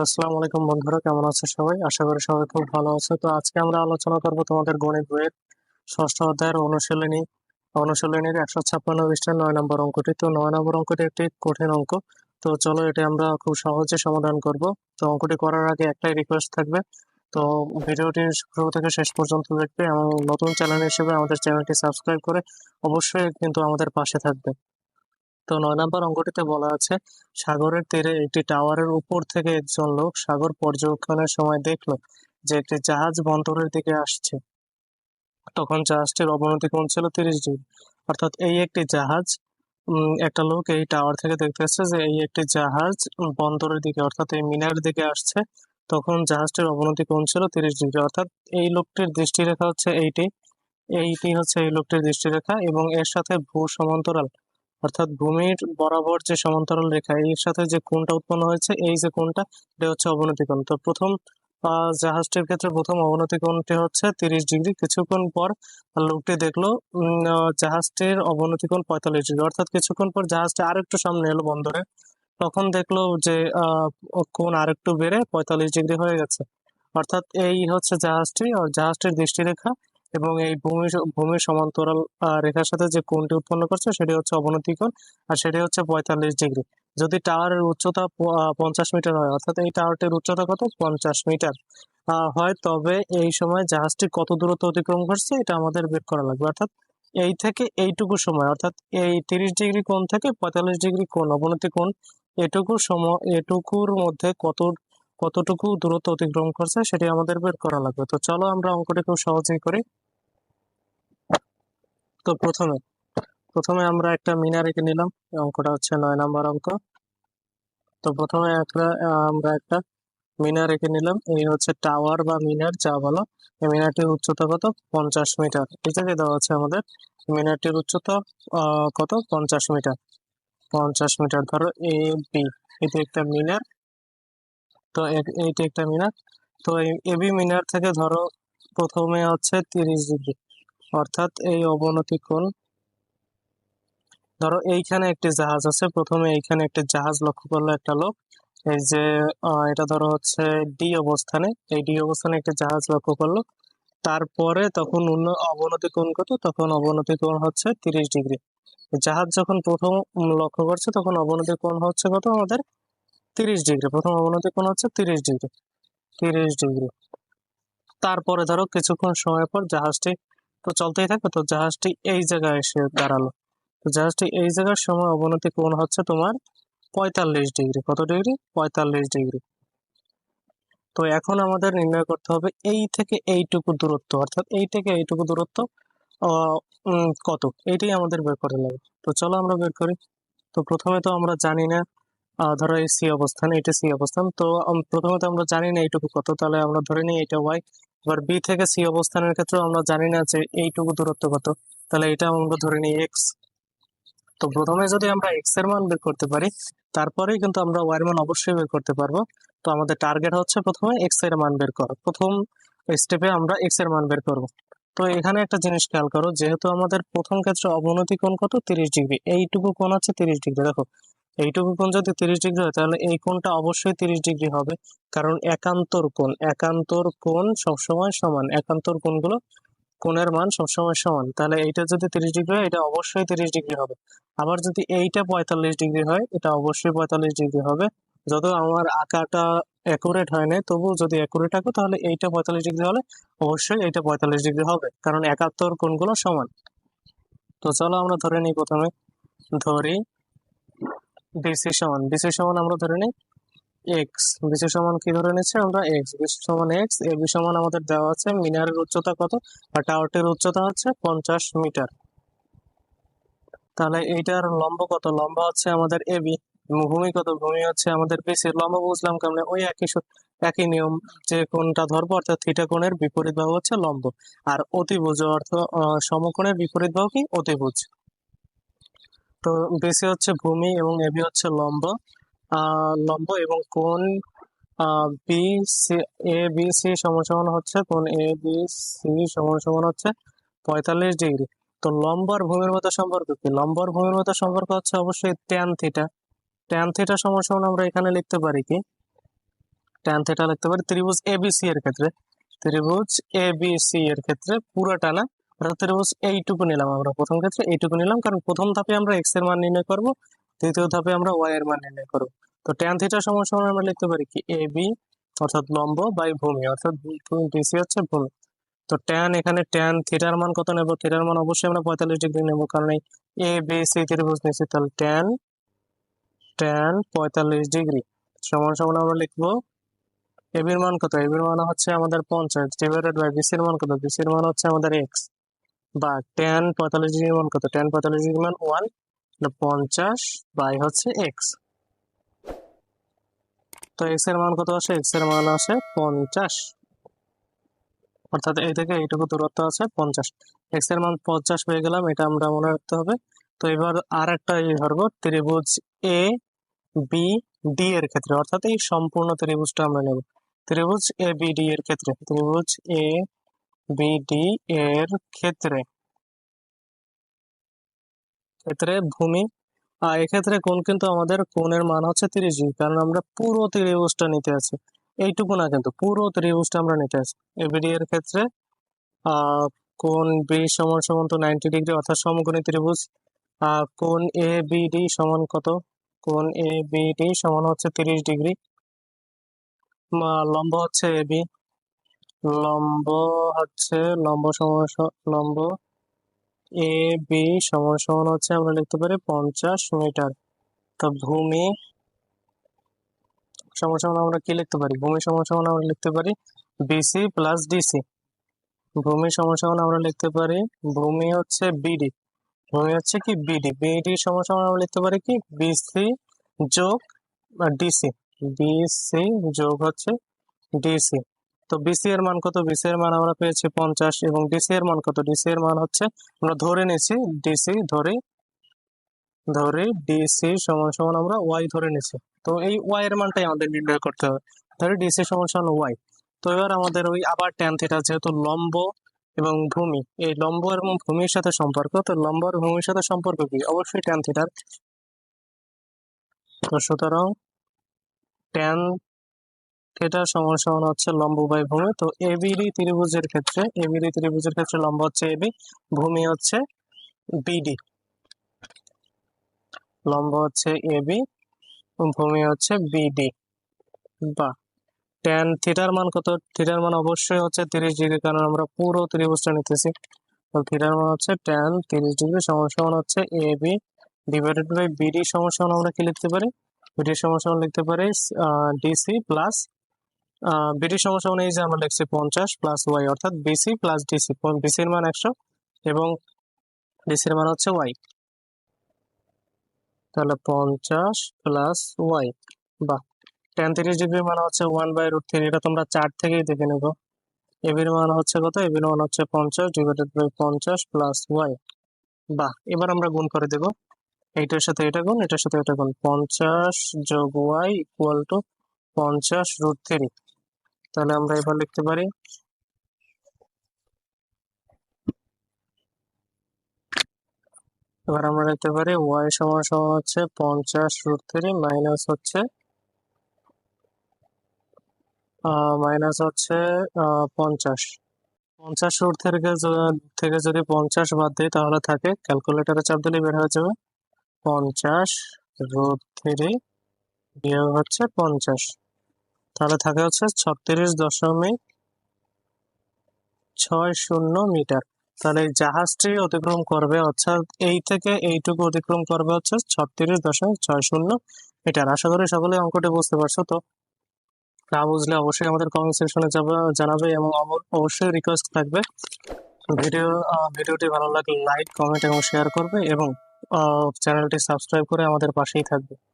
আসসালামু আলাইকুম বন্ধুরা, কেমন আছো সবাই? আশা করি সবাই খুব ভালো আছো। তো আজকে আমরা আলোচনা করব তোমাদের গণিত বইয়ের ষষ্ঠ অধ্যায়ের অনুশীলনী। অনুশীলনীর একশো ছাপ্পান্ন পৃষ্ঠার নয় নম্বর অঙ্কটি। তো নয় নম্বর অঙ্কটি একটি কঠিন অঙ্ক। তো চলো এটি আমরা খুব সহজে সমাধান করব। তো অঙ্কটি করার আগে একটাই রিকোয়েস্ট থাকবে। তো ভিডিওটি শুরু থেকে শেষ পর্যন্ত দেখবে এবং নতুন চ্যানেল হিসেবে আমাদের চ্যানেলটি সাবস্ক্রাইব করে অবশ্যই কিন্তু আমাদের পাশে থাকবে। তো নয় নম্বর অঙ্কটিতে বলা আছে, সাগরের তীরে একটি টাওয়ারের উপর থেকে একজন লোক সাগর পর্যবেক্ষণের সময় দেখল যে একটি জাহাজ বন্দরের দিকে আসছে। তখন জাহাজটির অবনতি কোণ ছিল তিরিশ ডিগ্রি। অর্থাৎ এই একটি জাহাজ একটা লোক এই টাওয়ার থেকে দেখতেছে যে এই একটি জাহাজ বন্দরের দিকে, অর্থাৎ এই মিনার দিকে আসছে। তখন জাহাজটির অবনতি কোণ ছিল তিরিশ ডিগ্রি। অর্থাৎ এই লোকটির দৃষ্টিরেখা হচ্ছে এইটি। এইটি হচ্ছে এই লোকটির দৃষ্টিরেখা এবং এর সাথে ভূ সমান্তরাল। অর্থাৎ ভূমির বরাবর যে সমান্তরাল রেখা, এর সাথে যে কোণটা উৎপন্ন হয়েছে, এই যে কোণটা, এটা হচ্ছে অবনতি কোণ। তো প্রথম জাহাজটির ক্ষেত্রে প্রথম অবনতি কোণটি হচ্ছে তিরিশ ডিগ্রি। কিছুক্ষণ পর লোকটি দেখল জাহাজটির অবনতি কোণ পঁয়তাল্লিশ ডিগ্রি। অর্থাৎ কিছুক্ষণ পর জাহাজটি আরেকটু সামনে এলো বন্দরে। তখন দেখল যে কোণ আরেকটু বেড়ে পঁয়তাল্লিশ ডিগ্রি হয়ে গেছে। অর্থাৎ এই হচ্ছে জাহাজটি, আর জাহাজটির দৃষ্টিরেখা এবং এই ভূমি ভূমির সমান্তরাল রেখার সাথে যে কোণটি উৎপন্ন করছে সেটি হচ্ছে অবনতি কোণ আর সেটি হচ্ছে পঁয়তাল্লিশ ডিগ্রি। যদি টাওয়ারের উচ্চতা পঞ্চাশ মিটার হয়, অর্থাৎ এই টাওয়ারটির উচ্চতা কত? পঞ্চাশ মিটার। হয় তবে এই সময় জাহাজটি কত দূরত্ব অতিক্রম করছে এটা আমাদের বের করা লাগবে। অর্থাৎ এই থেকে এইটুকু সময়, অর্থাৎ এই তিরিশ ডিগ্রি কোণ থেকে পঁয়তাল্লিশ ডিগ্রি কোণ, অবনতি কোণ, এটুকু সময় এটুকুর মধ্যে কত, কতটুকু দূরত্ব অতিক্রম করছে সেটি আমাদের বের করা লাগবে। তো চলো আমরা অঙ্কটি খুব সহজেই করি। তো প্রথমে প্রথমে আমরা একটা মিনার এঁকে নিলাম অঙ্কটা হচ্ছে নয় নাম্বার অঙ্ক। তো প্রথমে একটা, আমরা একটা মিনার এঁকে নিলাম, এই হচ্ছে টাওয়ার বা মিনার যা বলো। এই মিনারটির উচ্চতা কত? পঞ্চাশ মিটার। ঠিক আছে, দেওয়া আছে আমাদের। মিনারটির উচ্চতা কত? পঞ্চাশ মিটার। পঞ্চাশ মিটার। ধরো এ, বি, এটি একটা মিনার। তো এ- এইটি একটা মিনার। তো এবি মিনার থেকে ধরো প্রথমে হচ্ছে তিরিশ ডিগ্রি। অর্থাৎ এই অবনতি কোণ। ধরো এইখানে একটি জাহাজ আছে, প্রথমে এইখানে একটি জাহাজ লক্ষ্য করল একটা লোক। এই যে এটা ধরো হচ্ছে ডি অবস্থানে। এই ডি অবস্থানে একটি জাহাজ লক্ষ্য করল। তারপরে তখন অবনতি কোণ কত? তখন অবনতি কোণ হচ্ছে তিরিশ ডিগ্রি। জাহাজ যখন প্রথম লক্ষ্য করছে, তখন অবনতি কোণ হচ্ছে কত? আমাদের তিরিশ ডিগ্রি। প্রথম অবনতি কোণ হচ্ছে তিরিশ ডিগ্রি। তিরিশ ডিগ্রি। তারপরে ধরো কিছুক্ষণ সময় পর জাহাজটি তো চলতেই থাকে তো জাহাজটি এই জায়গায় এসে দাঁড়াল। তো জাহাজটি এই জায়গার সময় অবনতি কোণ হচ্ছে তোমার পঁয়তাল্লিশ ডিগ্রি। কত ডিগ্রি? পঁয়তাল্লিশ ডিগ্রি। তো এখন আমাদের নির্ণয় করতে হবে এই থেকে এইটুকু দূরত্ব। অর্থাৎ এই থেকে এইটুকু দূরত্ব কত? এইটাই আমাদের বের করে লাগবে তো চলো আমরা বের করি। তো প্রথমে তো আমরা জানি না ধরো এই সি অবস্থান এটা সি অবস্থান। তো প্রথমে তো আমরা জানি না এইটুকু কত, তাহলে আমরা ধরে নিই এটা ওয়াই এবার বি থেকে সি অবস্থানের ক্ষেত্রে আমরা জানি না যে এইটুকু দূরত্ব কত। তাহলে এটা আমরা ধরে নিই এক্স তো প্রথমে যদি আমরা এক্সের মান বের করতে পারি, তারপরেই কিন্তু আমরা ওয়াই এর মান অবশ্যই বের করতে পারব। তো আমাদের টার্গেট হচ্ছে প্রথমে এক্সের মান বের করা। প্রথম স্টেপে আমরা এক্সের মান বের করব। তো এখানে একটা জিনিস খেয়াল করো, যেহেতু আমাদের প্রথম ক্ষেত্রে অবনতি কোণ কত? তিরিশ ডিগ্রি। এইটুকু কোণ আছে তিরিশ ডিগ্রি। দেখো এইটুকু কোণ যদি তিরিশ ডিগ্রি হয়, তাহলে এই কোণটা অবশ্যই তিরিশ ডিগ্রি হবে। কারণ একান্তর কোণ একান্তর কোণ সবসময় সমান, একান্তর কোণগুলো কোণের মান সবসময় সমান। তাহলে এইটা যদি তিরিশ ডিগ্রি হয়, এটা অবশ্যই তিরিশ ডিগ্রি হবে। আবার যদি এইটা পঁয়তাল্লিশ ডিগ্রি হয়, এটা অবশ্যই পঁয়তাল্লিশ ডিগ্রি হবে। যত আমার আঁকাটা অ্যাকুরেট হয় না তবু যদি অ্যাকুরেট আঁকো, তাহলে এইটা পঁয়তাল্লিশ ডিগ্রি হলে অবশ্যই এইটা পঁয়তাল্লিশ ডিগ্রি হবে। কারণ একাত্তর কোণগুলো সমান। তো চলো আমরা ধরে নিই প্রথমে। ধরি। বিসি সমান বিসি সমান আমরা ধরে নিই এক্স বিসি সমান কি ধরে নিচ্ছি আমরা এক্স বিসি সমান এক্স এ বি সমান আমাদের দেওয়া আছে মিনারের উচ্চতা কত? আর টাওয়ারটির উচ্চতা হচ্ছে পঞ্চাশ মিটার। তাহলে এইটার লম্ব কত? লম্ব হচ্ছে আমাদের এ বি ভূমি কত? ভূমি হচ্ছে আমাদের বিসি লম্ব বুঝলাম কেমনে? ওই একই একই নিয়ম, যে কোনটা ধরবো অর্থাৎ থিটা কোণের বিপরীত বাহু হচ্ছে লম্ব। আর অতিভুজ অর্থ সমকোণের বিপরীত বাহু কি? অতিভুজ। তো বিসি হচ্ছে ভূমি এবং এবি হচ্ছে লম্ব। লম্ব এবং কোণ B C A B C সমান হচ্ছে কোন এ বি সি সমান হচ্ছে পঁয়তাল্লিশ ডিগ্রি। তো লম্ব আর ভূমির মধ্যে সম্পর্ক কি? লম্ব আর ভূমির মধ্যে সম্পর্ক হচ্ছে অবশ্যই ট্যান থিটা ট্যান থিটা সমান আমরা এখানে লিখতে পারি কি? ট্যান থিটা লিখতে পারি ত্রিভুজ এবিসি এর ক্ষেত্রে। ত্রিভুজ এবিসি এর ক্ষেত্রে পুরোটা না অর্থাৎ ত্রিভুজ এইটুকু নিলাম আমরা প্রথম ক্ষেত্রে, এইটুকু নিলাম। কারণ প্রথম ধাপে আমরা এক্সের মান নির্ণয় করব, দ্বিতীয় ধাপে আমরা ওয়াই এর মান নির্ণয় করব। তো ট্যান থিটা সমান সমান আমরা লিখতে পারি কি? এ বি অর্থাৎ লম্ব বাই ভূমি, অর্থাৎ বিসি হচ্ছে ভূমি। তো ট্যান এখানে ট্যান থিটার মান কত নেব? থিটার মান অবশ্যই আমরা পঁয়তাল্লিশ ডিগ্রি নেব, কারণ এই এ বি সি ত্রিভুজ নিচ্ছি তাহলে ট্যান ট্যান পঁয়তাল্লিশ ডিগ্রি সমান সমান আমরা লিখব। এবির মান কত? এবির মান হচ্ছে আমাদের পঞ্চাশ ডিভাইডেড বাই বিসির মান কত? বিসির মান হচ্ছে আমাদের এক্স বা টেন পঁয়তাল্লিশ ডিগ্রি মান কত? টেন পঁয়তাল্লিশ ডিগ্রি মান ওয়ান পঞ্চাশ বাই হচ্ছে এক্স তো এক্সের মান কত আসে? এক্সের মান আসে পঞ্চাশ। অর্থাৎ এই থেকে এইটুকু দূরত্ব আছে পঞ্চাশ। এক্সের মান পঞ্চাশ হয়ে গেলাম, এটা আমরা মনে রাখতে হবে। তো এবার আর একটা ইয়ে ধরবো, ত্রিভুজ এ বি ডি এর ক্ষেত্রে। অর্থাৎ এই সম্পূর্ণ ত্রিভুজটা আমরা নেব। ত্রিভুজ এ বি ডি এর ক্ষেত্রে। ত্রিভুজ এ বি ডি এর ক্ষেত্রে। ক্ষেত্রে ভূমি। আর এক্ষেত্রে কোন কিন্তু আমাদের কোণের মান হচ্ছে তিরিশ ডিগ্রি, কারণ আমরা পুরো ত্রিভুজটা নিতে আছি। এইটুকু না কিন্তু, পুরো ত্রিভুজটা আমরা নিতে আছি। এবিডি এর ক্ষেত্রে কোণ বি সমান সমান তো নাইনটি ডিগ্রি, অর্থাৎ সমকোণী ত্রিভুজ। কোণ এ বি ডি সমান কত? কোন এ বি ডি সমান হচ্ছে তিরিশ ডিগ্রি। লম্ব হচ্ছে এ বি লম্ব হচ্ছে লম্ব সমান লম্ব এ বি সমান সমান হচ্ছে আমরা লিখতে পারি পঞ্চাশ মিটার। তো ভূমি সমান সমান আমরা কি লিখতে পারি? ভূমি সমান সমান আমরা লিখতে পারি বিসি প্লাস ডিসি ভূমি সমান সমান আমরা লিখতে পারি, ভূমি হচ্ছে বিডি ভূমি হচ্ছে কি বিডি বিডি সমান সমান আমরা লিখতে পারি কি? বিসি যোগ ডিসি বিসি যোগ হচ্ছে ডিসি তো বিসি এর মান কত? বিসি এর মান আমরা পেয়েছি পঞ্চাশ এবং ডিসি এর মান কত? ডিসি এর মান হচ্ছে, আমরা ধরে নিয়েছি ডিসি ধরে ধরে ডিসি সমান সমান আমরা ওয়াই ধরে নিয়েছি। তো এই ওয়াই এর মানটাই আমাদের নির্ণয় করতে হবে। ধরে ডিসি সমান সমান ওয়াই তো এবার আমাদের ওই আবার ট্যান থিটা যেহেতু লম্ব এবং ভূমি, এই লম্ব এবং ভূমির সাথে সম্পর্ক, তো লম্ব আর ভূমির সাথে সম্পর্ক কি? অবশ্যই ট্যান থিটার তো সুতরাং ট্যান থিটা সমান সমান হচ্ছে লম্ব বাই ভূমি। তো এবিডি ত্রিভুজের ক্ষেত্রে এবিডি ত্রিভুজের ক্ষেত্রে লম্ব হচ্ছে এবি ভূমি হচ্ছে বিডি লম্ব হচ্ছে এবি ভূমি হচ্ছে বিডি বা ট্যান থিটার মান কত? থিটার মান অবশ্যই হচ্ছে তিরিশ ডিগ্রি, কারণ আমরা পুরো ত্রিভুজটা নিতেছি। তো থিটার মান হচ্ছে ট্যান তিরিশ ডিগ্রি সমান সমান হচ্ছে A B divided by BD সমান সমান আমরা কি লিখতে পারি? বিডি সমান সমান লিখতে পারি ডিসি প্লাস সমান সমান এই যে আমরা লিখছি পঞ্চাশ প্লাস ওয়াই অর্থাৎ বিসি প্লাস ডিসি বিসির মান একশো এবং ডিসির মান হচ্ছে ওয়াই তাহলে পঞ্চাশ প্লাস ওয়াই বাহ। টেন তিরিশ ডিগ্রি মান হচ্ছে ওয়ান বাই রুট থ্রি এটা তোমরা চার থেকেই দেখে নেব। এবির মান হচ্ছে কত? এবির মান হচ্ছে পঞ্চাশ ডিভাইডেড বাই পঞ্চাশ প্লাস ওয়াই বাহ। এবার আমরা গুণ করে দেব। এইটার সাথে এটা গুণ, এটার সাথে এটা গুণ। পঞ্চাশ যোগ ওয়াই ইকুয়াল টু পঞ্চাশ রুট থ্রি তাহলে আমরা এবার লিখতে পারি এবার আমরা লিখতে পারি ওয়াই সমান সমান হচ্ছে পঞ্চাশ রুট থ্রি মাইনাস হচ্ছে মাইনাস হচ্ছে পঞ্চাশ। পঞ্চাশ রুট থেকে থেকে যদি পঞ্চাশ বাদ দিই তাহলে থাকে ক্যালকুলেটারে চাপ দিলে বের হয়ে যাবে। পঞ্চাশ রুট থ্রি বিয়োগ হচ্ছে পঞ্চাশ। তাহলে থাকে হচ্ছে ছত্রিশ দশমিক ছয় শূন্য মিটার। তাহলে জাহাজটি অতিক্রম করবে অর্থাৎ এই থেকে এইটুকু অতিক্রম করবে হচ্ছে ছত্রিশ দশমিক ছয় শূন্য মিটার। আশা করি সকলে অঙ্কটি বুঝতে পারছ, তো না বুঝলে অবশ্যই আমাদের কমেন্ট সেকশনে জানাবে এবং অব- অবশ্যই রিকোয়েস্ট থাকবে। ভিডিও ভিডিওটি ভালো লাগলে লাইক কমেন্ট এবং শেয়ার করবে এবং চ্যানেলটি সাবস্ক্রাইব করে আমাদের পাশেই থাকবে।